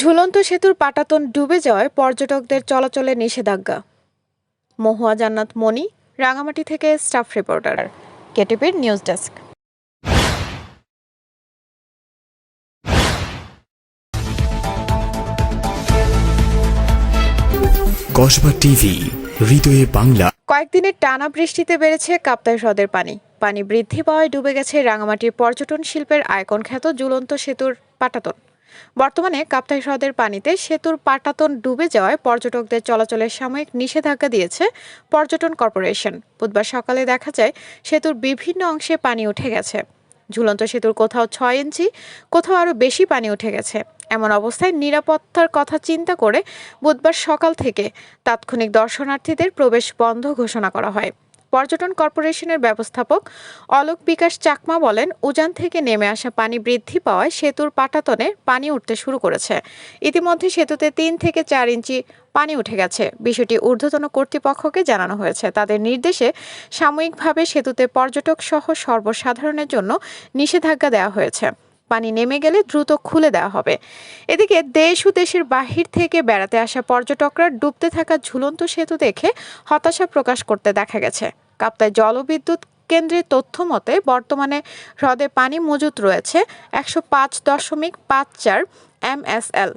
ঝুলন্ত সেতুর পাটাতন ডুবে যাওয়ায় পর্যটকদের চলাচলে নিষেধাজ্ঞা। মহুয়া জান্নাত মনি রাঙামাটি থেকে স্টাফ রিপোর্টার কেটিপির নিউজ ডেস্ক। কসবা টিভি হৃদয়ে বাংলা। কয়েকদিনের টানা বৃষ্টিতে বেড়েছে কাপ্তাই হ্রদের পানি। পানি বৃদ্ধি পাওয়ায় ডুবে গেছে রাঙামাটির পর্যটন শিল্পের আয়কন খ্যাত ঝুলন্ত সেতুর পাটাতন। বর্তমানে কাপ্তাই হ্রদের পানিতে সেতুর পাটাতন ডুবে যাওয়ায় পর্যটকদের চলাচলের সাময়িক নিষেধাজ্ঞা দিয়েছে পর্যটন কর্পোরেশন। বুধবার সকালে দেখা যায়, সেতুর বিভিন্ন অংশে পানি উঠে গেছে। ঝুলন্ত সেতুর কোথাও ছয় ইঞ্চি, কোথাও আরও বেশি পানি উঠে গেছে। এমন অবস্থায় নিরাপত্তার কথা চিন্তা করে বুধবার সকাল থেকে তাৎক্ষণিক দর্শনার্থীদের প্রবেশ বন্ধ ঘোষণা করা হয়। পর্যটন কর্পোরেশনের ব্যবস্থাপক অলোক বিকাশ চাকমা বলেন, উজান থেকে নেমে আসা পানি বৃদ্ধি পাওয়ায় সেতুর পাটাতনে পানি উঠতে শুরু করেছে। ইতিমধ্যে সেতুতে তিন থেকে চার ইঞ্চি পানি উঠে গেছে। বিষয়টি ঊর্ধ্বতন কর্তৃপক্ষকে জানানো হয়েছে। তাদের নির্দেশে সাময়িকভাবে সেতুতে পর্যটক সহ সর্বসাধারণের জন্য নিষেধাজ্ঞা দেওয়া হয়েছে। পানি নেমে গেলে দ্রুত খুলে দেওয়া হবে। এদিকে দেশ ও দেশের বাহির থেকে বেড়াতে আসা পর্যটকরা ডুবতে থাকা ঝুলন্ত সেতু দেখে হতাশা প্রকাশ করতে দেখা গেছে। কাপ্তায় জলবিদ্যুৎ কেন্দ্রের তথ্য মতে, বর্তমানে হ্রদে পানি মজুত রয়েছে একশো পাঁচ দশমিক পাঁচ চার এমএসএল।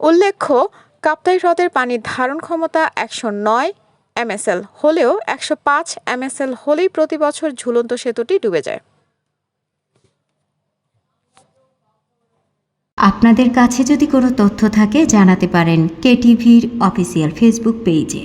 উল্লেখ্য, কাপ্তাই হ্রদের পানির ধারণ ক্ষমতা একশো নয় এমএসএল হলেও একশো পাঁচ এমএসএল হলেই প্রতি বছর ঝুলন্ত সেতুটি ডুবে যায়। আপনাদের কাছে যদি কোনো তথ্য থাকে, জানাতে পারেন কেটিভির অফিসিয়াল ফেসবুক পেজে।